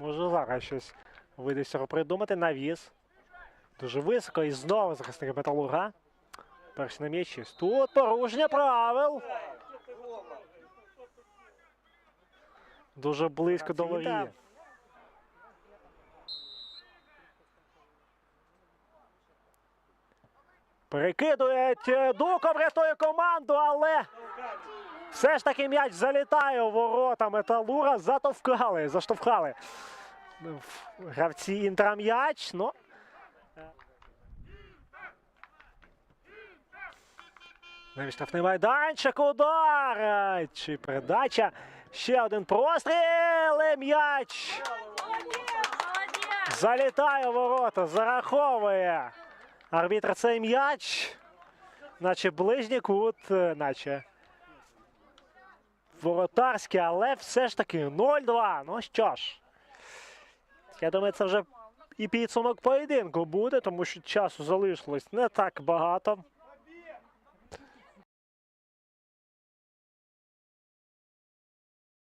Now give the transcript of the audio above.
Може зараз щось вийде цього придумати. Навіс. Дуже високо і знову захисник металурга. Перший на м'ячі. Тут порушення правил. Дуже близько до воріт. Перекидує е, Дуков, рятує команду, але все ж таки м'яч залітає у ворота Металура. Затовкали, заштовхали гравці інтра м'яч. Ну, Навіть штрафний майданчик, удар! Чи передача? Ще один простріл! і М'яч! Залітає ворота, зараховує арбітр цей м'яч. Наче ближній кут, е, наче воротарський, але все ж таки 0-2. Ну що ж, я думаю, це вже і підсумок поєдинку буде, тому що часу залишилось не так багато.